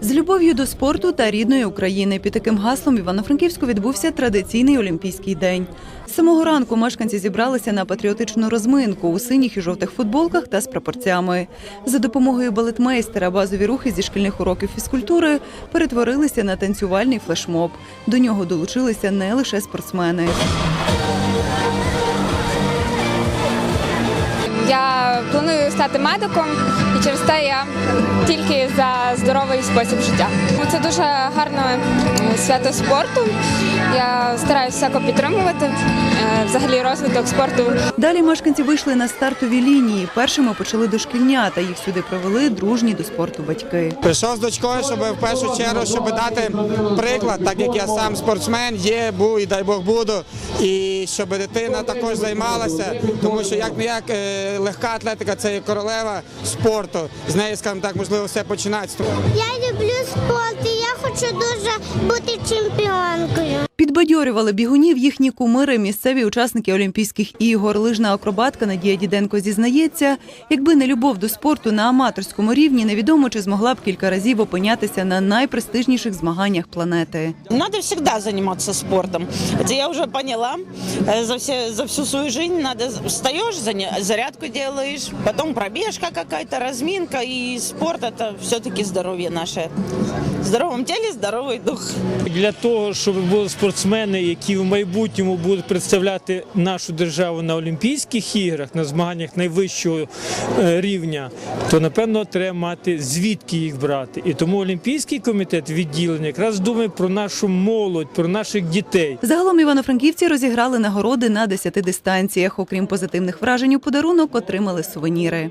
З любов'ю до спорту та рідної України під таким гаслом в Івано-Франківську відбувся традиційний Олімпійський день. З самого ранку мешканці зібралися на патріотичну розминку у синіх і жовтих футболках та з прапорцями. За допомогою балетмейстера базові рухи зі шкільних уроків фізкультури перетворилися на танцювальний флешмоб. До нього долучилися не лише спортсмени. Стати медиком, і через те я тільки за здоровий спосіб життя. Це дуже гарне е, свято спорту. Я стараюся всяко підтримувати е, взагалі розвиток спорту. Далі мешканці вийшли на стартові лінії. Першими почали дошкільнята. Їх сюди провели дружні до спорту батьки. Прийшов з дочкою, щоб в першу чергу, щоб дати приклад, так як я сам спортсмен, є, був і дай Бог буду. І щоб дитина також займалася, тому що як не як легка атлетика це королева спорту. З неї, скажімо так, можливо, все починається. Я люблю спорт і я хочу дуже бути чемпіонкою. Підбадьорювали бігунів їхні кумири, місцеві учасники Олімпійських ігор. Лижна акробатка Надія Діденко зізнається, якби не любов до спорту на аматорському рівні, невідомо чи змогла б кілька разів опинятися на найпрестижніших змаганнях планети. Надо всегда заниматься спортом. Это я уже поняла. Э, За, все, за всю свою жизнь надо встаешь, заня- зарядку делаешь, потом пробежка какая-то, разминка. И спорт это все-таки здоровье наше. В здоровом теле здоровый дух. Для того, щоб були спортсмени, які в майбутньому будуть представляти нашу державу на Олімпійських іграх, на змаганнях найвищого е, рівня, то напевно треба мати звідки їх брати. І тому Олімпійський комітет відділення якраз думає про нашу молодь, про наших дітей. Загалом івано-франківці розіграли нагороди на 10 дистанціях. Окрім позитивних вражень у подарунок, отримали сувеніри.